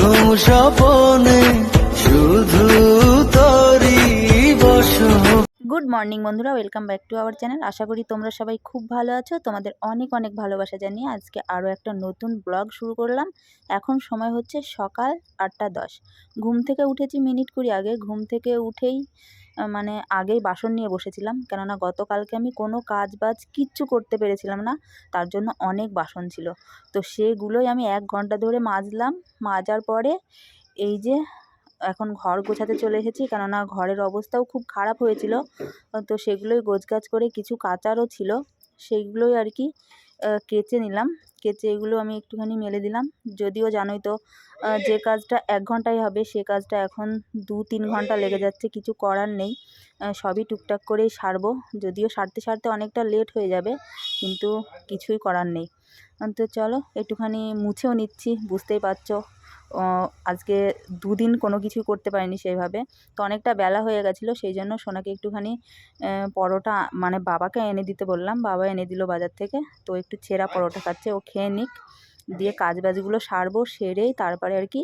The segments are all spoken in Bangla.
ঘুম শুধু গুড মর্নিং বন্ধুরা, welcome back to our channel. আশা করি তোমরা সবাই খুব ভালো আছো। তোমাদের অনেক অনেক ভালোবাসা জানিয়ে আজকে আরও একটা নতুন ব্লগ শুরু করলাম। এখন সময় হচ্ছে সকাল আটটা দশ। ঘুম থেকে উঠেছি মিনিট কুড়ি আগে। ঘুম থেকে উঠেই মানে আগেই বাসন নিয়ে বসেছিলাম। কেননা গতকালকে আমি কোনো কাজ বাজ কিচ্ছু করতে পেরেছিলাম না, তার জন্য অনেক বাসন ছিল। তো সেগুলোই আমি এক ঘণ্টা ধরে মাজলাম। মাজার পরে এই যে এখন ঘর গোছাতে চলে এসেছি, কেননা ঘরের অবস্থাও খুব খারাপ হয়েছিল। তো সেগুলোই গোছগাছ করে কিছু কাচারও ছিল। সেইগুলোই আর কি কেচে নিলাম। কেচে এগুলো আমি একটুখানি মেলে দিলাম। যদিও জানোই তো যে কাজটা এক ঘন্টায় হবে, সে কাজটা এখন দু তিন ঘণ্টা লেগে যাচ্ছে, কিছু করার নেই। সবই টুকটাক করেই সারবো। যদিও সারতে সারতে অনেকটা লেট হয়ে যাবে, কিন্তু কিছুই করার নেই। তো চলো, একটুখানি মুছেও নিচ্ছি, বুঝতেই পারছ। আজকে দুদিন কোনো কিছু করতে পারিনি সেইভাবে তো অনেকটা বেলা হয়ে গেছিল, সেই জন্য সোনাকে একটুখানি পরোটা মানে বাবাকে এনে দিতে বললাম। বাবা এনে দিল বাজার থেকে, তো একটু ছেঁড়া পরোটা খাচ্ছে, ও খেয়ে নিক। দিয়ে কাজ বাজগুলো সারবো, সেরেই তারপরে আর কি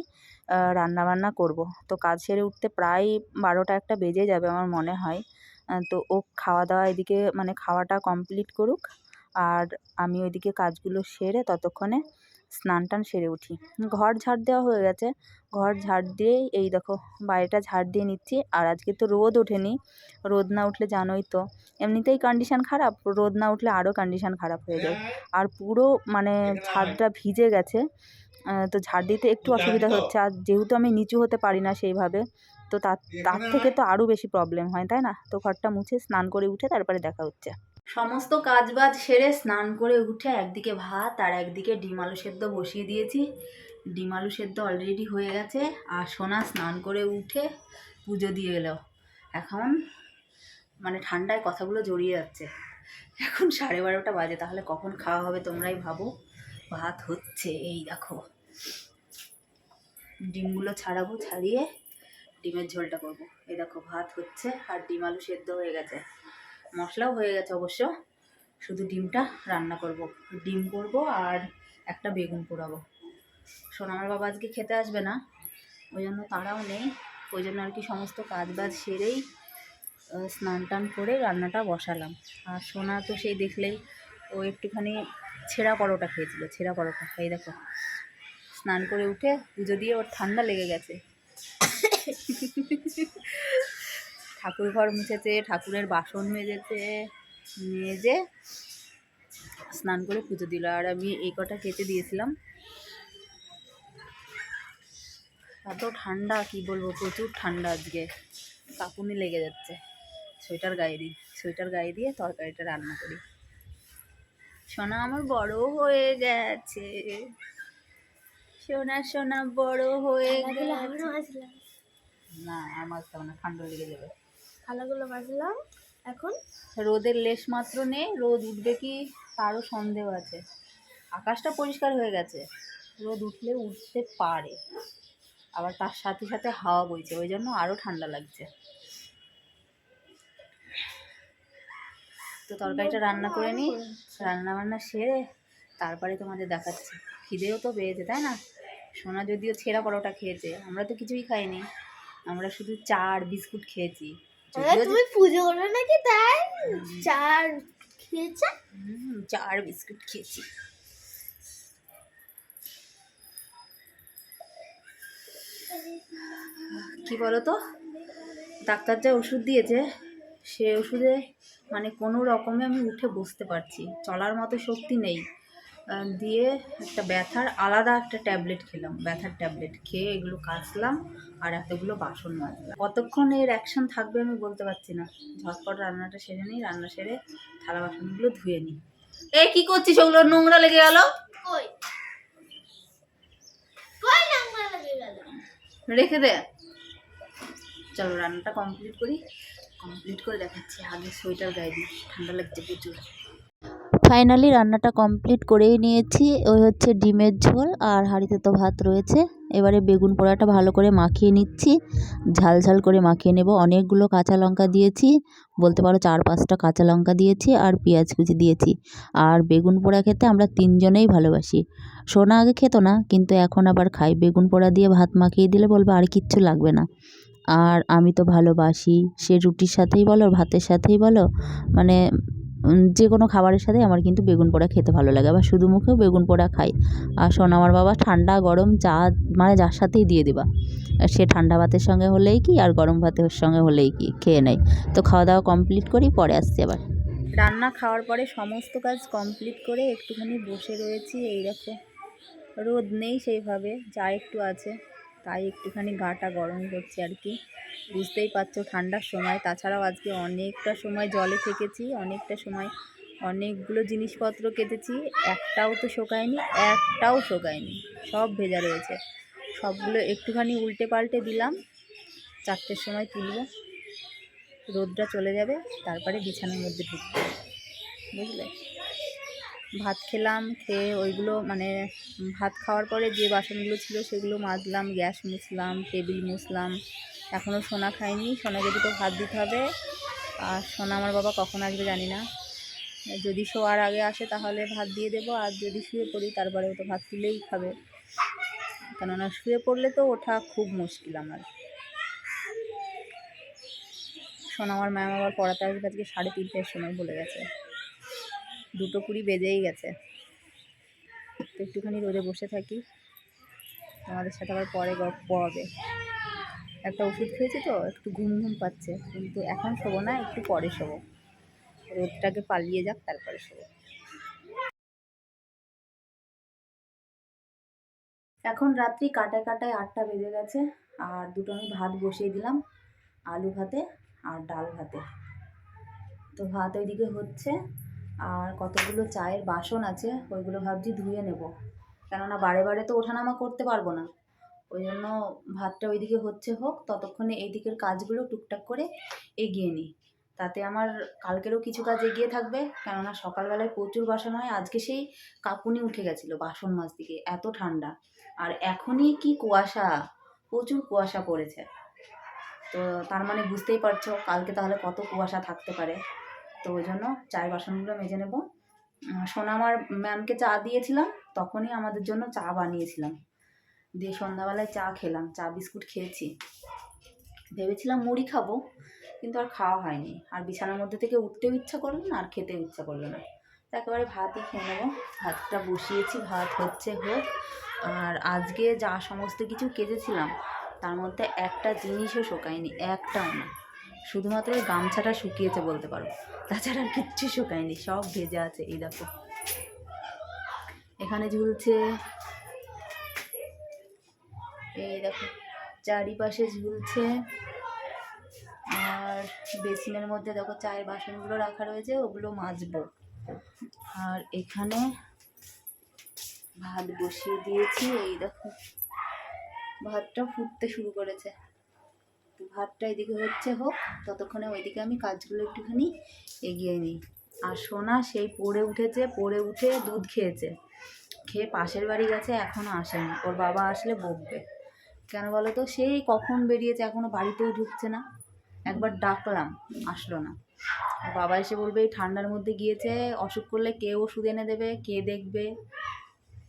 রান্না বান্না করব। তো কাজ সেরে উঠতে প্রায় বারোটা একটা বেজে যাবে আমার মনে হয়। তো ও খাওয়া দাওয়া এদিকে মানে খাওয়াটা কমপ্লিট করুক। আর আমি ওইদিকে কাজগুলো সেরে ততক্ষণে স্নান টান সেরে উঠি। ঘর ঝাড় দেওয়া হয়ে গেছে। ঘর ঝাড় দিয়েই এই দেখো বাড়িটা ঝাড় দিয়ে নিচ্ছি। আর আজকে তো রোদ ওঠেনি। রোদ না উঠলে জানোই তো। এমনিতেই কন্ডিশান খারাপ। রোদ না উঠলে আরও কন্ডিশান খারাপ হয়ে যায়। আর পুরো মানে ছাদটা ভিজে গেছে। তো ঝাড় দিতে একটু অসুবিধা হচ্ছে। আর যেহেতু আমি নিচু হতে পারি না সেইভাবে, তো তার তার থেকে তো আরও বেশি প্রবলেম হয়, তাই না? তো ঘরটা মুছে স্নান করে উঠে তারপরে দেখা হচ্ছে। সমস্ত কাজ বাজ সেরে স্নান করে উঠে একদিকে ভাত আর একদিকে ডিম আলু সেদ্ধ বসিয়ে দিয়েছি। ডিম আলু সেদ্ধ অলরেডি হয়ে গেছে আর সোনা স্নান করে উঠে পুজো দিয়ে এলো। এখন মানে ঠান্ডায় কথাগুলো জড়িয়ে যাচ্ছে। এখন সাড়ে বারোটা বাজে, তাহলে কখন খাওয়া হবে তোমরাই ভাবো। ভাত হচ্ছে, এই দেখো। ডিমগুলো ছাড়াবো, ছাড়িয়ে ডিমের ঝোলটা করব। এই দেখো, ভাত হচ্ছে আর ডিম আলু সেদ্ধ হয়ে গেছে। মশলাও হয়ে গেছে অবশ্য। শুধু ডিমটা রান্না করব। ডিম করব আর একটা বেগুন পোড়াবো। সোনামার বাবা আজকে খেতে আসবে না, ওই জন্য তারাও নেই। ওই জন্য আর কি সমস্ত কাজ বাজ সেরেই স্নান টান করে রান্নাটা বসালাম। আর সোনা তো সেই দেখলেই ও একটুখানি ছেঁড়া পরোটা খেয়েছিল, ছেঁড়া পরোটা। এই দেখো, স্নান করে উঠে পুজো দিয়ে ওর ঠান্ডা লেগে গেছে। ঠাকুর ঘর মুছেছে ঠাকুরের বাসন মেজেছে মেজে স্নান করে পুজো দিল। আর আমি এই কটা কেটে দিয়েছিলাম। এত ঠান্ডা কি বলব? প্রচুর ঠান্ডা আজকে। কাঁপুনি লেগে যাচ্ছে। সোয়েটার গায়ে দিই সোয়েটার গায়ে দিয়ে তরকারিটা রান্না করি। সোনা আমার বড় হয়ে গেছে। সোনা সোনা বড় হয়ে গেছে। না আমার তো না ঠান্ডা লেগে যাবে। থালাগুলো মাজলাম এখন রোদের লেশ মাত্র নেই, রোদ উঠবে কি তারও সন্দেহ আছে। আকাশটা পরিষ্কার হয়ে গেছে, রোদ উঠলে উঠতে পারে। আবার তার সাথে সাথে হাওয়া বইছে, ওই জন্য আরও ঠান্ডা লাগছে। তো তরকারিটা রান্না করে নিই রান্না বান্না সেরে তারপরে তোমাদের দেখাচ্ছি। খিদেও তো পেয়েছে, তাই না? সোনা যদিও ছেঁড়া পরোটা খেয়েছে, আমরা তো কিছুই খাইনি। আমরা শুধু চা আর বিস্কুট খেয়েছি। তুমি পুজো করবে নাকি? তাই চার খেয়েছে? হুম, চা আর বিস্কুট খেয়েছি। কি বলো তো ডাক্তার যা ওষুধ দিয়েছে সে ওষুধে মানে কোনো রকমে আমি উঠে বসতে পারছি। চলার মতো শক্তি নেই। দিয়ে একটা ব্যথার আলাদা একটা ট্যাবলেট খেলাম ব্যথার ট্যাবলেট। খেয়ে এগুলো কাচলাম আর এতগুলো বাসন মাজলাম। কতক্ষণ এর অ্যাকশন থাকবে আমি বলতে পারছি না। ঝটপট রান্নাটা সেরে নিই রান্না সেরে থালা বাসনগুলো ধুয়ে নিই। এ কি করছিস? ওগুলো নোংরা লেগে গেল? রেখে দে। চলো রান্নাটা কমপ্লিট করি। কমপ্লিট করে দেখাচ্ছি। আগে সোয়েটার গায়ে দিই ঠান্ডা লাগছে প্রচুর। ফাইনালি রান্নাটা কমপ্লিট করেই নিয়েছি। ওই হচ্ছে ডিমের ঝোল আর হাঁড়িতে তো ভাত রয়েছে। এবারে বেগুন পোড়াটা ভালো করে মাখিয়ে নিচ্ছি। ঝাল ঝাল করে মাখিয়ে নেব। অনেকগুলো কাঁচা লঙ্কা দিয়েছি। বলতে পারো চার পাঁচটা কাঁচা লঙ্কা দিয়েছি আর পেঁয়াজ কুচি দিয়েছি। আর বেগুন পোড়া খেতে আমরা তিনজনেই ভালোবাসি। সোনা আগে খেত না, কিন্তু এখন আবার খাই। বেগুন পোড়া দিয়ে ভাত মাখিয়ে দিলে বলবে আর কিচ্ছু লাগবে না। আর আমি তো ভালোবাসি। সে রুটির সাথেই বলো, ভাতের সাথেই বলো। মানে যে কোনো খাবারের সাথেই আমার কিন্তু বেগুন পোড়া খেতে ভালো লাগে। আবার শুধু মুখেও বেগুন পোড়া খাই। আর শোন, আমার বাবা ঠান্ডা গরম চা মানে যার সাথেই দিয়ে দেবা। সে ঠান্ডা ভাতের সঙ্গে হলেই কি, আর গরম ভাতের সঙ্গে হলেই কি, খেয়ে নেয়। তো খাওয়া দাওয়া কমপ্লিট করি, পরে আসছি আবার। রান্না খাওয়ার পরে সমস্ত কাজ কমপ্লিট করে একটুখানি বসে রয়েছি এই দেখো রোদ নেই সেইভাবে, যা একটু আছে। তাই একটুখানি গাটা গরম করছে আর কি। বুঝতেই পারছ ঠান্ডার সময়। তাছাড়াও আজকে অনেকটা সময় জলে থেকেছি, অনেকটা সময় অনেকগুলো জিনিসপত্র কেটেছি। একটাও তো শোকায়নি, একটাও শোকায়নি। সব ভেজা রয়েছে। সবগুলো একটুখানি উল্টে পাল্টে দিলাম। চারটের সময় তুলব। রোদটা চলে যাবে, তারপরে বিছানার মধ্যে ঢুকবো। বুঝলে? ভাত খেলাম, খেয়ে ওইগুলো মানে ভাত খাওয়ার পরে যে বাসনগুলো ছিল সেগুলো মাজলাম, গ্যাস মুছলাম, টেবিল মুছলাম। এখনও সোনা খায়নি সোনাকে দুটো ভাত দিতে হবে। আর সোনা আমার বাবা কখন আসবে জানি না। যদি শোয়ার আগে আসে তাহলে ভাত দিয়ে দেবো, আর যদি শুয়ে পড়ি তারপরে ও তো ভাত তুলেই খাবে। কেননা শুয়ে পড়লে তো ওঠা খুব মুশকিল আমার। সোনা আমার ম্যাম আবার পড়াতে আসবে আজকে সাড়ে তিনটের সময় বলে গেছে। দুটো কুড়ি বেজেই গেছে। তো একটুখানি রোদে বসে থাকি। আমাদের সাথে আবার পরে গল্প একটা ওষুধ খেয়েছি তো, একটু ঘুম ঘুম পাচ্ছে। কিন্তু এখন শোবো না, একটু পরে শোবো। রোদটাকে পালিয়ে যাক, তারপরে শোবো। এখন রাত্রি কাটায় কাটায় আটটা বেজে গেছে। আর দুটো আমি ভাত বসিয়ে দিলাম, আলু ভাতে আর ডাল ভাতে। তো ভাত ওইদিকে হচ্ছে। আর কতগুলো চায়ের বাসন আছে, ওইগুলো ভাবছি ধুয়ে নেব। কেননা বারে বারে তো ওঠানামা করতে পারব না। ওই জন্য ভাতটা ওইদিকে হচ্ছে হোক, ততক্ষণে এই দিকের কাজগুলো টুকটাক করে এগিয়ে নিই। তাতে আমার কালকেরও কিছু কাজ এগিয়ে থাকবে, কেননা সকালবেলায় প্রচুর বাসন হয়, আজকে সেই কাকুনি উঠে গেছিল বাসন মাছ দিকে এত ঠান্ডা। আর এখনই কি কুয়াশা, প্রচুর কুয়াশা পড়েছে। তো তার মানে বুঝতেই পারছ, কালকে তাহলে কত কুয়াশা থাকতে পারে। তো ওই জন্য চায়ের বাসনগুলো মেজে নেব। উম, সোনা আমার ম্যামকে চা দিয়েছিলাম তখনই আমাদের জন্য চা বানিয়েছিলাম। দিয়ে সন্ধ্যাবেলায় চা খেলাম চা বিস্কুট খেয়েছি। ভেবেছিলাম মুড়ি খাব কিন্তু আর খাওয়া হয়নি। আর বিছানার মধ্যে থেকে উঠতেও ইচ্ছা করল না আর খেতেও ইচ্ছা করল না। একেবারে ভাতই খেয়ে নেব। ভাতটা বসিয়েছি ভাত হচ্ছে হোক। আর আজকে যা সমস্ত কিছু কেটেছিলাম তার মধ্যে একটা জিনিসও শোকায়নি একটাও না শুধুমাত্র ওই গামছাটা শুকিয়েছে বলতে পারো। তাছাড়া আর কিচ্ছু শুকায়নি, সব ভেজা আছে, এই দেখো। এখানে ঝুলছে, এই দেখো, চারিপাশে ঝুলছে। আর বেসিনের মধ্যে দেখো চায়ের বাসনগুলো রাখা রয়েছে, ওগুলো মাজবো। আর এখানে ভাত বসিয়ে দিয়েছি, এই দেখো। ভাতটা ফুটতে শুরু করেছে। ভাতটা এদিকে হচ্ছে হোক, ততক্ষণে ওইদিকে আমি কাজগুলো একটুখানি এগিয়ে নিই। আর সোনা সেই পড়ে উঠেছে, পড়ে উঠে দুধ খেয়েছে। খেয়ে পাশের বাড়ি গেছে এখনও আসেনি। ওর বাবা আসলে বকবে। কেন বলো তো? সেই কখন বেরিয়েছে এখনও বাড়িতেও ঢুকছে না। একবার ডাকলাম, আসলো না। বাবা এসে বলবে, এই ঠান্ডার মধ্যে গিয়েছে, অসুখ করলে কে ওষুধ এনে দেবে, কে দেখবে?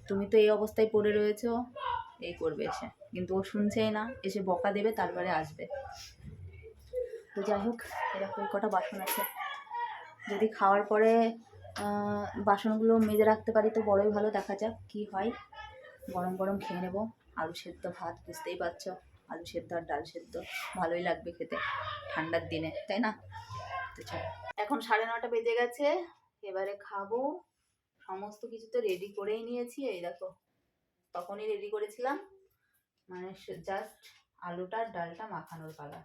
তুমি তো এই অবস্থায় পড়ে রয়েছো। এই করবে এসে কিন্তু ও শুনছেই না, এসে বকা দেবে, তারপরে আসবে। তো যাই হোক এরকম কটা বাসন আছে? যদি খাওয়ার পরে বাসনগুলো মেজে রাখতে পারি তো বড়ই ভালো, দেখা যাক কি হয়। গরম গরম খেয়ে নেব। আলু সেদ্ধ ভাত, বুঝতেই পারছ। আলু সেদ্ধ আর ডাল সেদ্ধ, ভালোই লাগবে খেতে, ঠান্ডার দিনে, তাই না? তো চলো। এখন সাড়ে নটা বেজে গেছে, এবারে খাব। সমস্ত কিছু তো রেডি করেই নিয়েছি, এই দেখো। তখনই রেডি করেছিলাম। মানে জাস্ট আলুটা ডালটা মাখানোর পালা।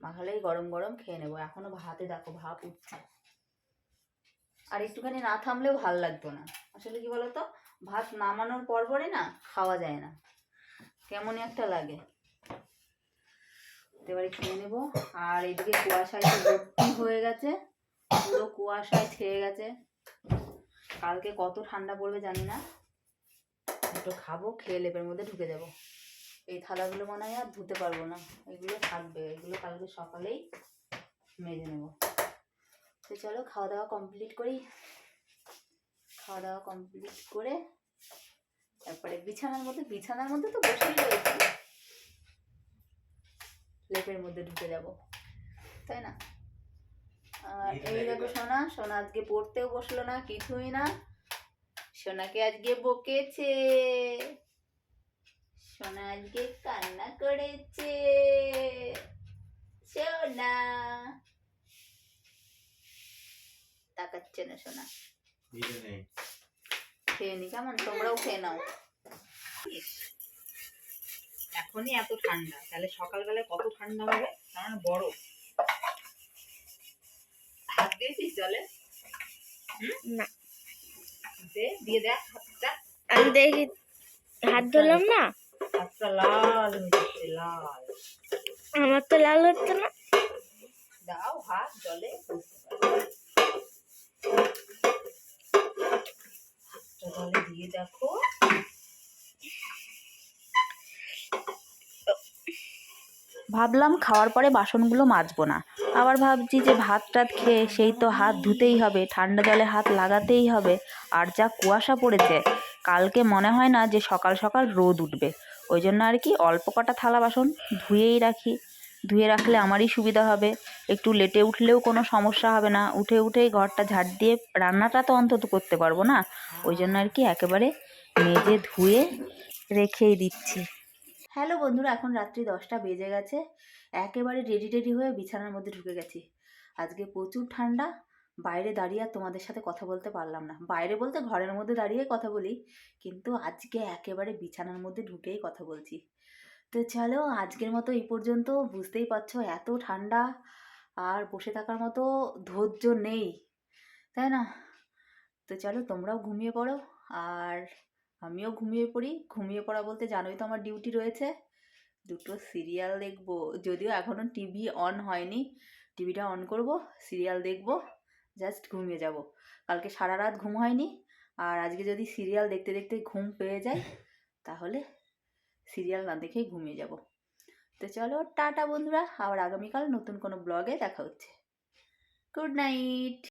মাখালেই গরম গরম খেয়ে নেব। এখনও ভাতে দেখো ভাপ উঠছে। আর একটুখানি না থামলেও ভালো লাগতো না। আসলে কি বলতো? ভাত নামানোর পর পরে না খাওয়া যায় না। কেমনই একটা লাগে। এবারে খেয়ে নেব। আর এদিকে কুয়াশায় ভর্তি হয়ে গেছে। পুরো কুয়াশায় ছেয়ে গেছে। কালকে কত ঠান্ডা পড়বে জানি না। একটু খাব খেয়ে লেপের মধ্যে ঢুকে যাব এই থালাগুলো মনে হয় আর ধুতে পারব না। এগুলো থাকবে এগুলো কালকে সকালেই মেজে নেব। তো চলো খাওয়া দাওয়া কমপ্লিট করি। খাওয়া দাওয়া কমপ্লিট করে তারপরে বিছানার মধ্যে বিছানার মধ্যে তো বসেই রয়েছি। লেপের মধ্যে ঢুকে যাব তাই না? আর এই দেখো সোনা সোনা আজকে পড়তেও বসল না কিছুই না। সোনাকে আজকে বকেছে। সোনা আজকে কান্না করেছে। সোনা। তাকাচ্ছে না সোনা। খেয়ে নি কেমন? তোমরাও খেয়ে নাও। এখনই এত ঠান্ডা। তাহলে সকালবেলায় কত ঠান্ডা হবে? মানে বরফ হাত দিয়েছিস জলে? না। দে দিয়ে দেখ হাতটা আমি দেখি হাত ধরলাম না? হাতটা লাল যাচ্ছে লাল। আমার তো লাল হচ্ছে না। দাও হাত জলে জলে দিয়ে দেখো। ভাবলাম খাওয়ার পরে বাসনগুলো মাজবো না। আবার ভাবছি যে ভাত টাত খেয়ে সেই তো হাত ধুতেই হবে, ঠান্ডা জলে হাত লাগাতেই হবে, আর যা কুয়াশা পড়েছে, কালকে মনে হয় না যে সকাল সকাল রোদ উঠবে, ওই জন্য আর কি অল্প কটা থালা বাসন ধুয়েই রাখি, ধুয়ে রাখলে আমারই সুবিধা হবে, একটু লেটে উঠলেও কোনো সমস্যা হবে না, উঠে উঠেই ঘরটা ঝাড় দিয়ে রান্নাটা তো অন্তত করতে পারব না, ওই জন্য আর কি একেবারে মেজে ধুয়ে রেখেই দিচ্ছি। হ্যালো বন্ধুরা, এখন রাত্রি দশটা বেজে গেছে একেবারে রেডি টেডি হয়ে বিছানার মধ্যে ঢুকে গেছি। আজকে প্রচুর ঠান্ডা, বাইরে দাঁড়িয়ে আর তোমাদের সাথে কথা বলতে পারলাম না। বাইরে বলতে ঘরের মধ্যে দাঁড়িয়ে কথা বলি, কিন্তু আজকে একেবারে বিছানার মধ্যে ঢুকেই কথা বলছি। তো চলো আজকের মতো এই পর্যন্ত, বুঝতেই পারছ এত ঠান্ডা, আর বসে থাকার মতো ধৈর্য নেই, তাই না? তো চলো তোমরাও ঘুমিয়ে পড়ো, আর আমিও ঘুমিয়ে পড়ি। ঘুমিয়ে পড়া বলতে জানোই তো আমার ডিউটি রয়েছে। দুটো সিরিয়াল দেখব। যদিও এখনও টিভি অন হয়নি, টিভিটা অন করব, সিরিয়াল দেখব জাস্ট ঘুমিয়ে যাব। কালকে সারা রাত ঘুম হয়নি, আর আজকে যদি সিরিয়াল দেখতে দেখতে ঘুম পেয়ে যায়, তাহলে সিরিয়াল না দেখেই ঘুমিয়ে যাব। তো চলো, টাটা বন্ধুরা, আবার আগামীকাল নতুন কোনো ব্লগে দেখা হচ্ছে। Good night